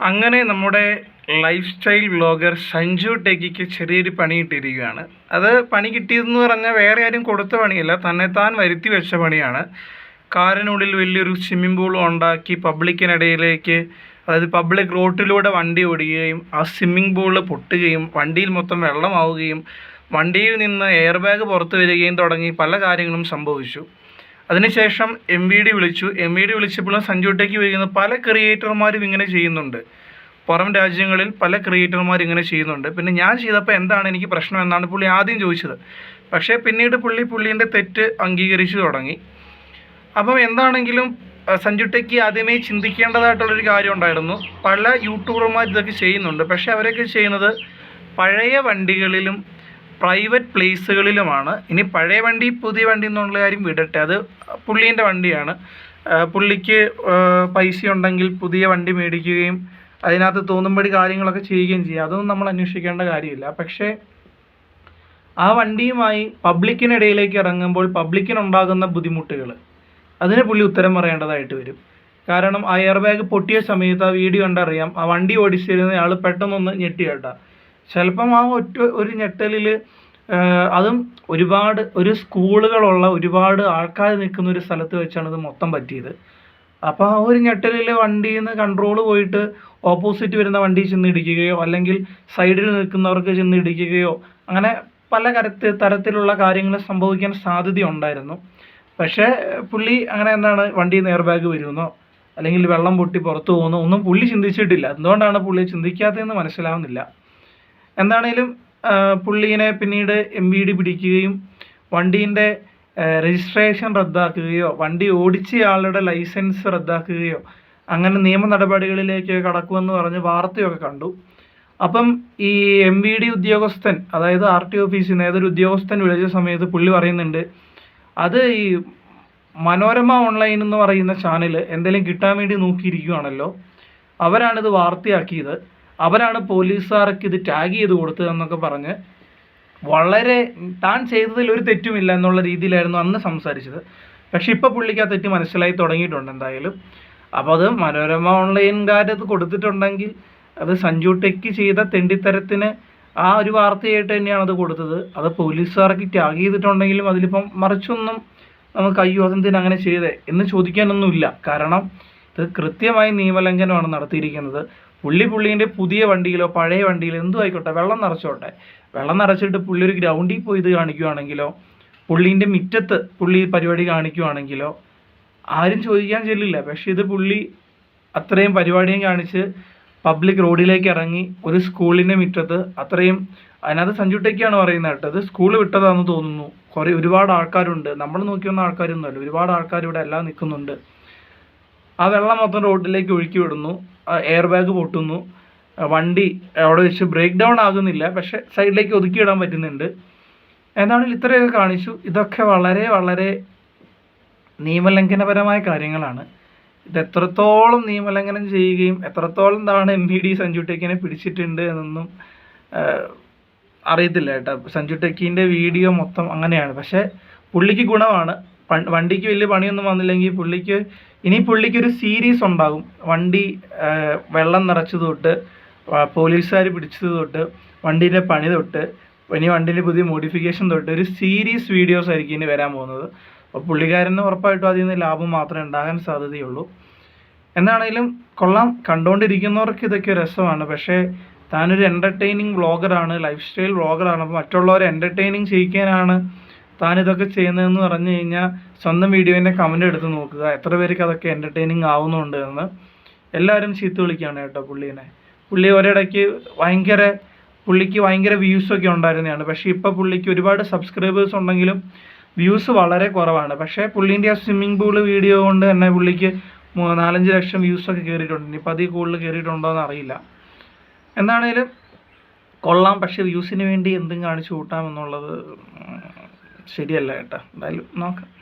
അങ്ങനെ നമ്മുടെ life style vlogger Sanju ടെക്കിക്ക് ചെറിയൊരു പണി കിട്ടിയിരിക്കുകയാണ്. അത് പണി കിട്ടിയതെന്ന് പറഞ്ഞാൽ വേറെ ആരും കൊടുത്ത പണിയല്ല തന്നെത്താൻ വരുത്തി വെച്ച പണിയാണ്. കാറിനുള്ളിൽ വലിയൊരു സ്വിമ്മിംഗ് പൂൾ ഉണ്ടാക്കി പബ്ലിക്കിനിടയിലേക്ക് അതായത് പബ്ലിക് റോട്ടിലൂടെ വണ്ടി ഓടുകയും ആ സ്വിമ്മിംഗ് പൂളിൽ പൊട്ടുകയും വണ്ടിയിൽ മൊത്തം വെള്ളമാവുകയും വണ്ടിയിൽ നിന്ന് എയർ ബാഗ് പുറത്തു വരികയും തുടങ്ങി പല കാര്യങ്ങളും സംഭവിച്ചു. അതിനുശേഷം എം വി ഡി വിളിച്ചു. എം വി ഡി വിളിച്ചപ്പോഴും സഞ്ജുട്ടേക്ക് ഉപയോഗിക്കുന്ന പല ക്രിയേറ്റർമാരും ഇങ്ങനെ ചെയ്യുന്നുണ്ട്. പുറം രാജ്യങ്ങളിൽ പല ക്രിയേറ്റർമാർ ഇങ്ങനെ ചെയ്യുന്നുണ്ട്. പിന്നെ ഞാൻ ചെയ്തപ്പോൾ എന്താണ് എനിക്ക് പ്രശ്നം എന്നാണ് പുള്ളി ആദ്യം ചോദിച്ചത്. പക്ഷേ പിന്നീട് പുള്ളി പുള്ളീന്റെ തെറ്റ് അംഗീകരിച്ചു തുടങ്ങി. അപ്പം എന്താണെങ്കിലും സഞ്ജു ടെക്കി ആദ്യമേ ചിന്തിക്കേണ്ടതായിട്ടുള്ളൊരു കാര്യം ഉണ്ടായിരുന്നു. പല യൂട്യൂബർമാർ ഇതൊക്കെ ചെയ്യുന്നുണ്ട്. പക്ഷേ അവരൊക്കെ ചെയ്യുന്നത് പഴയ വണ്ടികളിലും പ്രൈവറ്റ് പ്ലേസുകളിലുമാണ് ഇനി പഴയ വണ്ടി പുതിയ വണ്ടി എന്നുള്ള കാര്യം വിടട്ടെ. അത് പുള്ളീന്റെ വണ്ടിയാണ്. പുള്ളിക്ക് പൈസ ഉണ്ടെങ്കിൽ പുതിയ വണ്ടി മേടിക്കുകയും അതിനകത്ത് തോന്നുമ്പടി കാര്യങ്ങളൊക്കെ ചെയ്യുകയും ചെയ്യാം. അതൊന്നും നമ്മൾ അന്വേഷിക്കേണ്ട കാര്യമില്ല. പക്ഷേ ആ വണ്ടിയുമായി പബ്ലിക്കിനിടയിലേക്ക് ഇറങ്ങുമ്പോൾ പബ്ലിക്കിനുണ്ടാകുന്ന ബുദ്ധിമുട്ടുകൾ അതിന് പുള്ളി ഉത്തരം പറയേണ്ടതായിട്ട് വരും. കാരണം ആ എയർ ബാഗ് പൊട്ടിയ സമയത്ത് ആ വീഡിയോ കണ്ടറിയാം. ആ വണ്ടി ഓടിച്ചിരുന്ന ആൾ പെട്ടെന്നൊന്ന് ഞെട്ടി കേട്ടാ. ചിലപ്പം ആ ഒറ്റ ഒരു ഞെട്ടലിൽ അതും ഒരുപാട് ഒരു സ്കൂളുകളുള്ള ഒരുപാട് ആൾക്കാർ നിൽക്കുന്ന ഒരു സ്ഥലത്ത് വെച്ചാണ് ഇത് മൊത്തം പറ്റിയത്. അപ്പോൾ ആ ഒരു ഞെട്ടലിൽ വണ്ടിയിൽ നിന്ന് കൺട്രോൾ പോയിട്ട് ഓപ്പോസിറ്റ് വരുന്ന വണ്ടി ചെന്ന് ഇടിക്കുകയോ അല്ലെങ്കിൽ സൈഡിൽ നിൽക്കുന്നവർക്ക് ചെന്ന് ഇടിക്കുകയോ അങ്ങനെ പല കരത്തിൽ തരത്തിലുള്ള കാര്യങ്ങൾ സംഭവിക്കാൻ സാധ്യതയുണ്ടായിരുന്നു പക്ഷേ പുള്ളി അങ്ങനെ എന്താണ് വണ്ടി എയർ ബാഗ് വരുമെന്നോ അല്ലെങ്കിൽ വെള്ളം പൊട്ടി പുറത്തു പോകുന്നോ ഒന്നും പുള്ളി ചിന്തിച്ചിട്ടില്ല. എന്തുകൊണ്ടാണ് പുള്ളി ചിന്തിക്കാത്തതെന്ന് മനസ്സിലാവുന്നില്ല. എന്താണേലും പുള്ളീനെ പിന്നീട് എം വി ഡി പിടിക്കുകയും വണ്ടീന്റെ രജിസ്ട്രേഷൻ റദ്ദാക്കുകയോ വണ്ടി ഓടിച്ചയാളുടെ ലൈസൻസ് റദ്ദാക്കുകയോ അങ്ങനെ നിയമ നടപടികളിലേക്ക് കടക്കുമെന്ന് പറഞ്ഞ് വാർത്തയൊക്കെ കണ്ടു. അപ്പം ഈ എം വി ഡി ഉദ്യോഗസ്ഥൻ അതായത് ആർ ടി ഓഫീസിൽ നിന്ന് ഏതൊരു ഉദ്യോഗസ്ഥൻ വിളിച്ച സമയത്ത് പുള്ളി പറയുന്നുണ്ട് അത് ഈ മനോരമ ഓൺലൈൻ എന്ന് പറയുന്ന ചാനൽ എന്തെങ്കിലും കിട്ടാൻ വേണ്ടി നോക്കിയിരിക്കുകയാണല്ലോ അവരാണിത് വാർത്തയാക്കിയത്. അവരാണ് പോലീസുകാർക്ക് ഇത് ടാഗ് ചെയ്ത് കൊടുത്തതെന്നൊക്കെ പറഞ്ഞ് വളരെ താൻ ചെയ്തതിൽ ഒരു തെറ്റുമില്ല എന്നുള്ള രീതിയിലായിരുന്നു അന്ന് സംസാരിച്ചത്. പക്ഷെ ഇപ്പോൾ പുള്ളിക്ക് ആ തെറ്റ് മനസ്സിലായി തുടങ്ങിയിട്ടുണ്ട് എന്തായാലും. അപ്പോൾ അത് മനോരമ ഓൺലൈൻകാരത് കൊടുത്തിട്ടുണ്ടെങ്കിൽ അത് സഞ്ജു ടെക്ക് ചെയ്ത തെണ്ടിത്തരത്തിന് ആ ഒരു വാർത്തയായിട്ട് തന്നെയാണ് അത് കൊടുത്തത്. അത് പോലീസുകാർക്ക് ടാഗ് ചെയ്തിട്ടുണ്ടെങ്കിലും അതിലിപ്പം മറിച്ചൊന്നും നമുക്ക് അയ്യോ അതെന്തിനാ അങ്ങനെ ചെയ്തേ എന്ന് ചോദിക്കാനൊന്നുമില്ല. കാരണം ഇത് കൃത്യമായി നിയമലംഘനമാണ് നടത്തിയിരിക്കുന്നത്. പുള്ളി പുള്ളീന്റെ പുതിയ വണ്ടിയിലോ പഴയ വണ്ടിയിലോ എന്തു ആയിക്കോട്ടെ വെള്ളം നിറച്ചോട്ടെ. വെള്ളം നിറച്ചിട്ട് പുള്ളി ഒരു ഗ്രൗണ്ടിൽ പോയി ഇത് കാണിക്കുവാണെങ്കിലോ പുള്ളീന്റെ മുറ്റത്ത് പുള്ളി പരിപാടി കാണിക്കുവാണെങ്കിലോ ആരും ചോദിക്കാൻ ചെല്ലില്ല. പക്ഷെ ഇത് പുള്ളി അത്രയും പരിപാടിയും കാണിച്ച് പബ്ലിക് റോഡിലേക്ക് ഇറങ്ങി ഒരു സ്കൂളിന്റെ മുറ്റത്ത് അത്രയും അതിനകത്ത് സഞ്ചുട്ടയ്ക്കാണ് പറയുന്നത് കേട്ടോ ഇത് സ്കൂൾ വിട്ടതാണെന്ന് തോന്നുന്നു. കുറേ ഒരുപാട് ആൾക്കാരുണ്ട്. നമ്മൾ നോക്കി വന്ന ആൾക്കാരൊന്നുമല്ല. ഒരുപാട് ആൾക്കാർ ഇവിടെ എല്ലാം നിൽക്കുന്നുണ്ട്. ആ വെള്ളം മൊത്തം റോഡിലേക്ക് ഒഴുക്കി വിടുന്നു. എയർ ബാഗ് പൊട്ടുന്നു. വണ്ടി അവിടെ വെച്ച് ബ്രേക്ക് ഡൗൺ ആകുന്നില്ല പക്ഷെ സൈഡിലേക്ക് ഒതുക്കി ഇടാൻ പറ്റുന്നുണ്ട്. എന്താണെങ്കിലും ഇത്രയൊക്കെ കാണിച്ചു. ഇതൊക്കെ വളരെ വളരെ നിയമലംഘനപരമായ കാര്യങ്ങളാണ്. ഇത് എത്രത്തോളം നിയമലംഘനം ചെയ്യുകയും എത്രത്തോളം തവണ എം പി ഡി സഞ്ജു ടെക്കിനെ പിടിച്ചിട്ടുണ്ട് എന്നൊന്നും അറിയത്തില്ല കേട്ടോ. സഞ്ജു ടെക്കിന്റെ വീഡിയോ മൊത്തം അങ്ങനെയാണ്. പക്ഷേ പുള്ളിക്ക് ഗുണമാണ്. വണ്ടിക്ക് വലിയ പണിയൊന്നും വന്നില്ലെങ്കിൽ പുള്ളിക്ക് ഇനി പുള്ളിക്ക് ഒരു സീരീസ് ഉണ്ടാകും. വണ്ടി വെള്ളം നിറച്ചത് തൊട്ട് പോലീസുകാർ പിടിച്ചത് തൊട്ട് വണ്ടീന്റെ പണി തൊട്ട് ഇനി വണ്ടീന്റെ പുതിയ മോഡിഫിക്കേഷൻ തൊട്ട് ഒരു സീരീസ് വീഡിയോസ് ആയിരിക്കും ഇനി വരാൻ പോകുന്നത്. അപ്പോൾ പുള്ളിക്കാരന് ഉറപ്പായിട്ടും അതിൽ നിന്ന് ലാഭം മാത്രമേ ഉണ്ടാകാൻ സാധ്യതയുള്ളൂ. എന്താണേലും കൊള്ളാം. കണ്ടുകൊണ്ടിരിക്കുന്നവർക്ക് ഇതൊക്കെ രസമാണ്. പക്ഷേ താനൊരു എന്റർടൈനിങ് വ്ളോഗറാണ് ലൈഫ് സ്റ്റൈൽ വ്ളോഗറാണ് അപ്പോൾ മറ്റുള്ളവരെ എന്റർടൈനിങ് ചെയ്യിക്കാനാണ് താൻ ഇതൊക്കെ ചെയ്യുന്നതെന്ന് പറഞ്ഞു കഴിഞ്ഞാൽ സ്വന്തം വീഡിയോന്റെ കമന്റ് എടുത്ത് നോക്കുക. എത്ര പേർക്ക് അതൊക്കെ എന്റർടൈനിങ് ആവുന്നുണ്ട് എന്ന്. എല്ലാവരും ചീത്ത വിളിക്കുകയാണ് കേട്ടോ പുള്ളീനെ. പുള്ളി ഒരിടയ്ക്ക് ഭയങ്കര പുള്ളിക്ക് ഭയങ്കര വ്യൂസൊക്കെ ഉണ്ടായിരുന്നതാണ്. പക്ഷേ ഇപ്പോൾ പുള്ളിക്ക് ഒരുപാട് സബ്സ്ക്രൈബേഴ്സ് ഉണ്ടെങ്കിലും വ്യൂസ് വളരെ കുറവാണ്. പക്ഷേ പുള്ളീന്റെ ആ സ്വിമ്മിംഗ് പൂൾ വീഡിയോ കൊണ്ട് തന്നെ പുള്ളിക്ക് നാലഞ്ച് ലക്ഷം വ്യൂസൊക്കെ കയറിയിട്ടുണ്ട് ഇനിയിപ്പോൾ അതിൽ കൂടുതൽ കയറിയിട്ടുണ്ടോ എന്ന് അറിയില്ല. എന്താണേലും കൊള്ളാം. പക്ഷേ വ്യൂസിന് വേണ്ടി എന്തും കാണിച്ചു കൂട്ടാമെന്നുള്ളത് ശരിയല്ല കേട്ടോ. എന്തായാലും നോക്കാം.